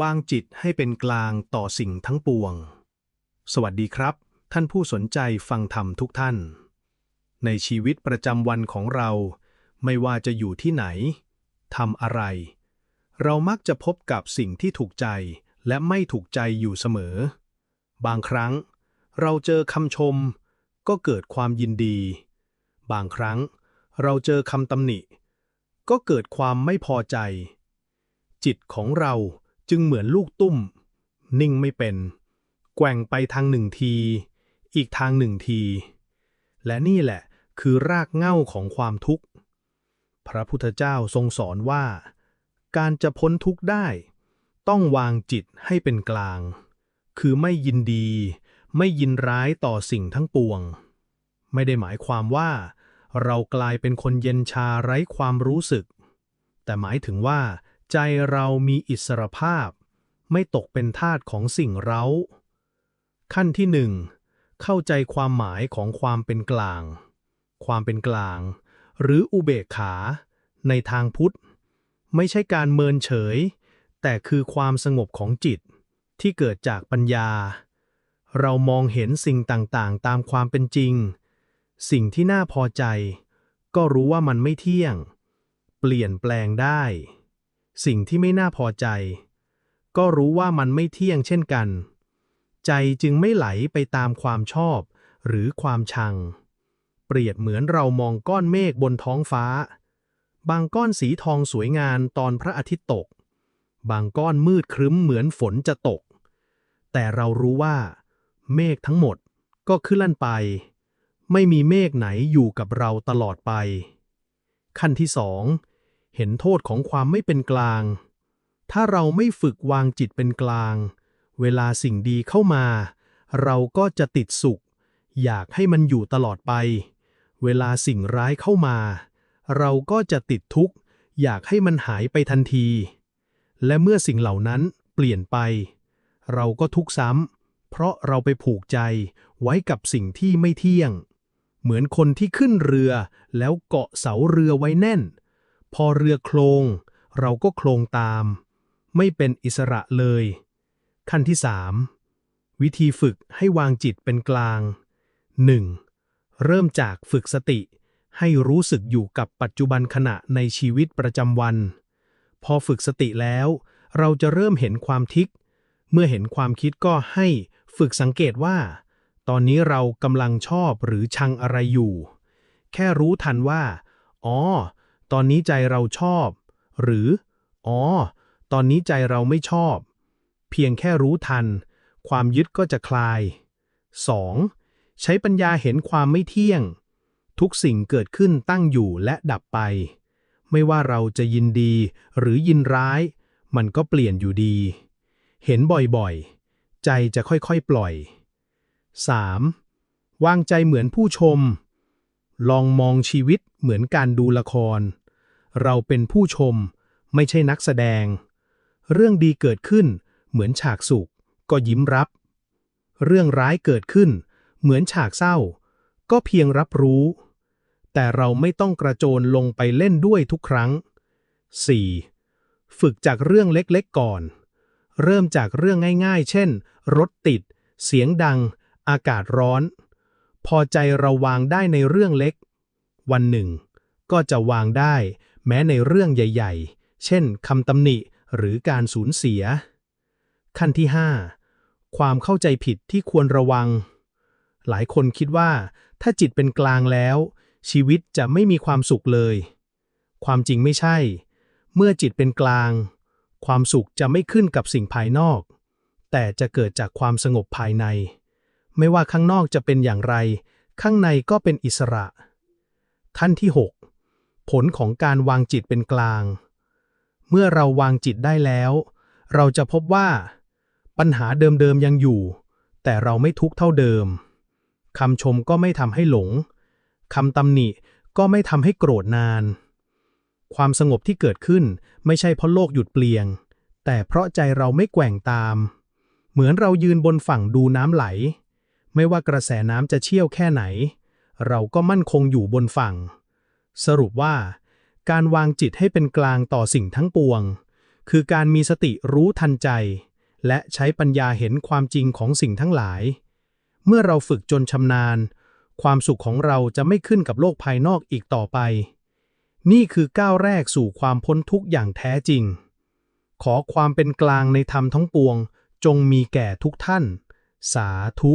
วางจิตให้เป็นกลางต่อสิ่งทั้งปวง สวัสดีครับ ท่านผู้สนใจฟังธรรมทุกท่าน ในชีวิตประจำวันของเรา ไม่ว่าจะอยู่ที่ไหนทำอะไร เรามักจะพบกับสิ่งที่ถูกใจและไม่ถูกใจอยู่เสมอ บางครั้ง เราเจอคำชม ก็เกิดความยินดี บางครั้ง เราเจอคำตำหนิ ก็เกิดความไม่พอใจ จิตของเรา จึงเหมือนลูกตุ้ม นิ่งไม่เป็น แกว่งไปทางหนึ่งที อีกทางหนึ่งที และนี่แหละคือรากเหง้าของความทุกข์ พระพุทธเจ้าทรงสอนว่า การจะพ้นทุกข์ได้ ต้องวางจิตให้เป็นกลาง คือไม่ยินดี ไม่ยินร้ายต่อสิ่งทั้งปวง ไม่ได้หมายความว่า เรากลายเป็นคนเย็นชาไร้ความรู้สึก แต่หมายถึงว่า ใจเรามีอิสรภาพ ไม่ตกเป็นทาสของสิ่งเร้า ขั้นที่หนึ่งเข้าใจความหมายของความเป็นกลาง ความเป็นกลาง หรืออุเบกขา ในทางพุทธ ไม่ใช่การเมินเฉย แต่คือความสงบของจิต ที่เกิดจากปัญญา เรามองเห็นสิ่งต่างๆ ตามความเป็นจริง สิ่งที่น่าพอใจ ก็รู้ว่ามันไม่เที่ยง เปลี่ยนแปลงได้ สิ่งที่ไม่น่าพอใจ ก็รู้ว่ามันไม่เที่ยงเช่นกัน ใจจึงไม่ไหลไปตามความชอบ หรือความชัง เปรียบเหมือนเรามองก้อนเมฆบนท้องฟ้า บางก้อนสีทองสวยงามตอนพระอาทิตย์ตก บางก้อนมืดครึ้มเหมือนฝนจะตก แต่เรารู้ว่า เมฆทั้งหมดก็เคลื่นไป ไม่มีเมฆไหนอยู่กับเราตลอดไป ขั้นที่สอง เห็นโทษของความไม่เป็นกลาง ถ้าเราไม่ฝึกวางจิตเป็นกลาง เวลาสิ่งดีเข้ามา เราก็จะติดสุข อยากให้มันอยู่ตลอดไป เวลาสิ่งร้ายเข้ามา เราก็จะติดทุกข์ อยากให้มันหายไปทันที และเมื่อสิ่งเหล่านั้นเปลี่ยนไป เราก็ทุกข์ซ้ำเพราะเราไปผูกใจไว้กับสิ่งที่ไม่เที่ยง เหมือนคนที่ขึ้นเรือแล้วเกาะเสาเรือไว้แน่น พอเรือโคลง เราก็โคลงตาม ไม่เป็นอิสระเลย ขั้นที่สามวิธีฝึกให้วางจิตเป็นกลาง 1. เริ่มจากฝึกสติ ให้รู้สึกอยู่กับปัจจุบันขณะในชีวิตประจำวัน พอฝึกสติแล้ว เราจะเริ่มเห็นความทิก เมื่อเห็นความคิดก็ให้ฝึกสังเกตว่า ตอนนี้เรากำลังชอบหรือชังอะไรอยู่ แค่รู้ทันว่า อ๋อ ตอนนี้ใจเราชอบ หรือ อ๋อ ตอนนี้ใจเราไม่ชอบ เพียงแค่รู้ทัน ความยึดก็จะคลาย 2. ใช้ปัญญาเห็นความไม่เที่ยง ทุกสิ่งเกิดขึ้นตั้งอยู่และดับไป ไม่ว่าเราจะยินดีหรือยินร้าย มันก็เปลี่ยนอยู่ดี เห็นบ่อยๆ ใจจะค่อยๆปล่อย 3. วางใจเหมือนผู้ชม ลองมองชีวิตเหมือนการดูละคร เราเป็นผู้ชม ไม่ใช่นักแสดง เรื่องดีเกิดขึ้น เหมือนฉากสุข ก็ยิ้มรับ เรื่องร้ายเกิดขึ้น เหมือนฉากเศร้า ก็เพียงรับรู้ แต่เราไม่ต้องกระโจนลงไปเล่นด้วยทุกครั้ง 4. ฝึกจากเรื่องเล็กๆก่อน เริ่มจากเรื่องง่ายๆ เช่น รถติด เสียงดัง อากาศร้อน พอใจเราวางได้ในเรื่องเล็ก วันหนึ่ง ก็จะวางได้ แม้ในเรื่องใหญ่ ๆ เช่นคำตำหนิหรือการสูญเสีย ขั้นที่ 5 ความเข้าใจผิดที่ควรระวัง หลายคนคิดว่า ถ้าจิตเป็นกลางแล้ว ชีวิตจะไม่มีความสุขเลย ความจริงไม่ใช่ เมื่อจิตเป็นกลาง ความสุขจะไม่ขึ้นกับสิ่งภายนอก แต่จะเกิดจากความสงบภายใน ไม่ว่าข้างนอกจะเป็นอย่างไร ข้างในก็เป็นอิสระขั้นที่ 6 ผลของการวางจิตเป็นกลาง เมื่อเราวางจิตได้แล้ว เราจะพบว่า ปัญหาเดิมๆยังอยู่ แต่เราไม่ทุกข์เท่าเดิมคำชมก็ไม่ทำให้หลงคำตำหนิก็ไม่ทำให้โกรธนาน ความสงบที่เกิดขึ้นไม่ใช่เพราะโลกหยุดเปลี่ยง แต่เพราะใจเราไม่แกว่งตาม เหมือนเรายืนบนฝั่งดูน้ำไหล ไม่ว่ากระแสน้ำจะเชี่ยวแค่ไหน เราก็มั่นคงอยู่บนฝั่ง สรุปว่า การวางจิตให้เป็นกลางต่อสิ่งทั้งปวง คือการมีสติรู้ทันใจ และใช้ปัญญาเห็นความจริงของสิ่งทั้งหลาย เมื่อเราฝึกจนชำนาญ ความสุขของเราจะไม่ขึ้นกับโลกภายนอกอีกต่อไป นี่คือก้าวแรกสู่ความพ้นทุกข์อย่างแท้จริง ขอความเป็นกลางในธรรมทั้งปวง จงมีแก่ทุกท่าน สาธุ